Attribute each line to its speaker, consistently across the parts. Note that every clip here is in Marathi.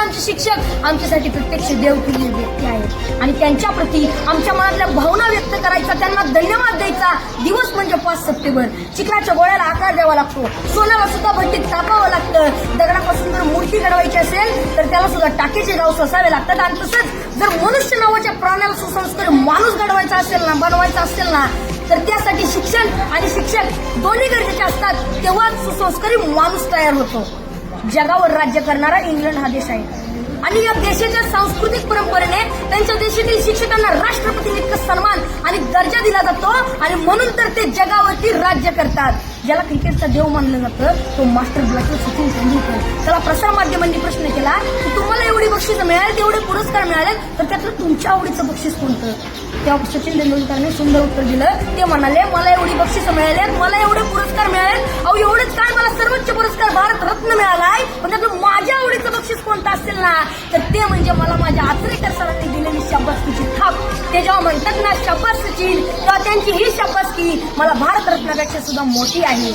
Speaker 1: आमचे शिक्षक आमच्यासाठी प्रत्यक्ष देव व्यक्ती आहेत. आणि त्यांच्या प्रती आमच्या मनातल्या भावना व्यक्त करायचा त्यांना धन्यवाद द्यायचा. दिवस म्हणजे पाच सप्टेंबर. चिखलाच्या गोळ्याला आकार द्यावा लागतो. सोन्याला सुद्धा भट्टीत तापावं लागतं. दगडापासून जर मूर्ती घडवायची असेल तर त्याला सुद्धा टाकीचे गाव सोसावे लागतात. आणि तसंच जर मनुष्य नावाच्या प्राण्याला सुसंस्कार माणूस घडवायचा असेल ना बनवायचा असेल ना तर त्यासाठी शिक्षण आणि शिक्षक दोन्ही गरजेचे असतात. तेव्हा सुसंस्कारी माणूस तयार होतो. जगावर राज्य करणारा इंग्लंड हा देश आहे. आणि या देशाच्या सांस्कृतिक परंपरेने त्यांच्या देशातील शिक्षकांना राष्ट्रपती इतका सन्मान आणि दर्जा दिला जातो आणि म्हणून तर ते जगावरती राज्य करतात. ज्याला क्रिकेटचा देव मानलं जातं तो मास्टर ब्लॅकर सचिन तेंडुलकर. त्याला प्रसार माध्यमांनी प्रश्न केला की तुम्हाला एवढी बक्षीस मिळाली तेवढे पुरस्कार मिळाले तर त्यातलं तुमच्या आवडीचं बक्षीस कोणतं? तेव्हा सचिन तेंडुलकरने सुंदर उत्तर दिलं. ते म्हणाले मला एवढी बक्षिसं मिळाले मला एवढे पुरस्कार मिळाले अहो एवढेच काय? मला सर्वोच्च पुरस्कार भारत ते जेव्हा म्हणतात ना शपथ सचिन तेव्हा त्यांची ही शाबासकी मला भारतरत्नापेक्षा सुद्धा मोठी आहे.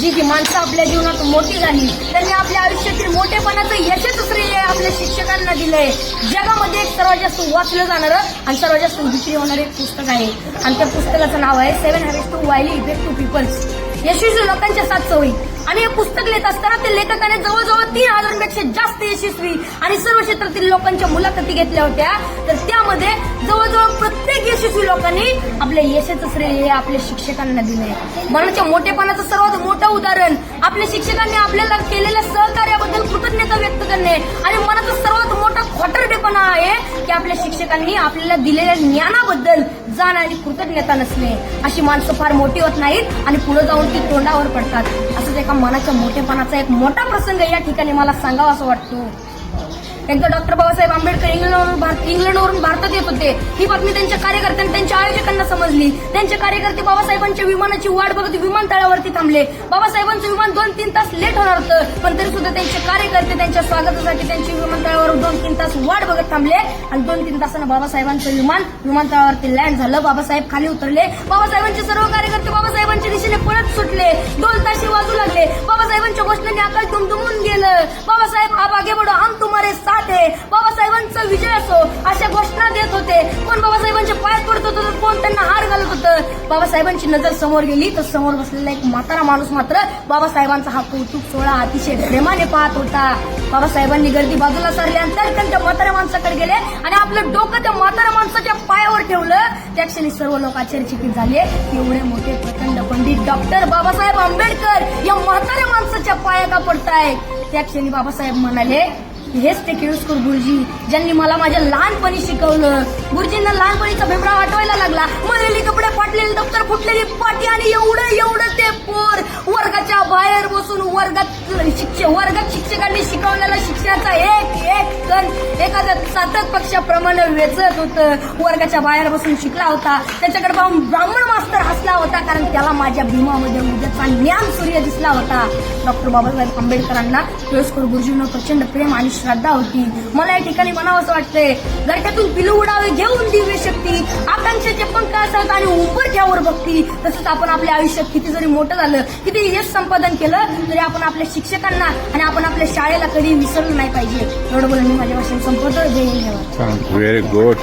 Speaker 1: जी जी माणसं आपल्या जीवनात मोठी झाली त्यांनी आपल्या आयुष्यातील मोठेपणाचं यशच श्रेय आपल्या शिक्षकांना दिलंय. जगामध्ये एक सर्वात जास्त वाचलं जाणारं आणि सर्वात जास्त विक्री होणारं एक पुस्तक आहे. आणि त्या पुस्तकाचं नाव आहे seven habits to highly effect to peoples यशस्वी लोकांच्या सात सवयी. आणि हे पुस्तक लिहित असताना ते लेखकाने जवळजवळ तीन हजारांपेक्षा जास्त यशस्वी आणि सर्व क्षेत्रातील लोकांच्या मुलाखती घेतल्या होत्या. तर त्यामध्ये जवळजवळ प्रत्येक यशस्वी लोकांनी आपल्या यशाचं श्रेय हे आपल्या शिक्षकांना दिले मनाच्या मोठेपणाचं सर्वात मोठं उदाहरण आपल्या शिक्षकांनी आपल्याला केलेल्या सहकार्याबद्दल कृतज्ञता व्यक्त करणे आणि मनाचं सर्वात खोटरडेपणा आहे की आपल्या शिक्षकांनी आपल्याला दिलेल्या ज्ञानाबद्दल जाण आणि कृतज्ञता नसणे. अशी माणसं फार मोठी होत नाहीत आणि पुढे जाऊन ती तोंडावर पडतात. असंच एका मनाच्या मोठेपणाचा एक मोठा प्रसंग या ठिकाणी मला सांगावा असं वाटतो. एकदा डॉक्टर बाबासाहेब आंबेडकर इंग्लंडवरून इंग्लंडवरून भारतात येत होते. ही बातमी त्यांच्या कार्यकर्त्यांनी त्यांच्या आयोजकांना समजली. त्यांचे कार्यकर्ते बाबासाहेबांच्या विमानाची वाट बघत विमानतळावरती थांबले. बाबासाहेबांचं विमान दोन तीन तास लेट होणार होतं पण तरी सुद्धा त्यांचे कार्यकर्ते त्यांच्या स्वागतासाठी त्यांची विमानतळावर दोन तीन तास वाट बघत थांबले. आणि दोन तीन तासानं बाबासाहेबांचं विमान विमानतळावरती लँड झालं. बाबासाहेब खाली उतरले. बाबासाहेबांचे सर्व कार्यकर्ते बाबासाहेब बाबासाहेबांचा विजय असो अशा घोषणा देत होते. कोण बाबासाहेबांच्या पायात पडत होतं तर कोण त्यांना हार घालत होतं? बाबासाहेबांची नजर समोर गेली तर समोर बसलेला एक म्हातारा माणूस मात्र बाबासाहेबांचा हा कौतुक सोहळा अतिशय प्रेमाने पाहत होता. बाबासाहेबांनी गर्दी बाजूला सारली आणि तडकन त्या म्हाताऱ्या माणसाकडे गेले आणि आपलं डोकं त्या म्हाताऱ्या माणसाच्या पायावर ठेवलं. त्या क्षणी सर्व लोक आश्चर्यचकित झाले. एवढे मोठे प्रचंड पंडित डॉक्टर बाबासाहेब आंबेडकर या म्हाताऱ्या माणसाच्या पाया का पडताय त्या क्षणी बाबासाहेब म्हणाले हेच ते केळुसकर गुरुजी ज्यांनी मला माझ्या लहानपणी शिकवलं. गुरुजींना लहानपणीचा बेबडा वाटवायला लागला. मलेली कपडे फाटलेले दप्तर फुटलेली पाटी आणि एवढं एवढं ते पोर. वर्गाच्या बाहेर बसून वर्गात शिक्षक वर्गात शिक्षकांनी एखाद्या सातक पक्षाप्रमाणे वेचत होतं वर्गाच्या बाहेर बसून शिकला होता त्याच्याकडे पाहून ब्राह्मण मास्तर हसला होता कारण त्याला माझ्या भीमामध्ये उद्याचा ज्ञान सूर्य दिसला होता. डॉक्टर बाबासाहेब आंबेडकरांना केळुसकर गुरुजींना प्रचंड प्रेम आणि श्रद्धा होती. मला या ठिकाणी म्हणावं असं वाटतंय गरट्यातून पिलू उडावे घेऊन दिव्य शक्ती म्हणजे आकांक्षाचे पंख असतात आणि उंबरठ्यावर भक्ती तसंच आपण आपल्या आयुष्यात किती जरी मोठं झालं किती यश संपादन केलं तरी आपण आपल्या शिक्षकांना आणि आपण आपल्या शाळेला कधी विसरलं नाही पाहिजे. एवढं बोलून मी माझ्या भाषेत संपवतो. जय हिंद.
Speaker 2: Very good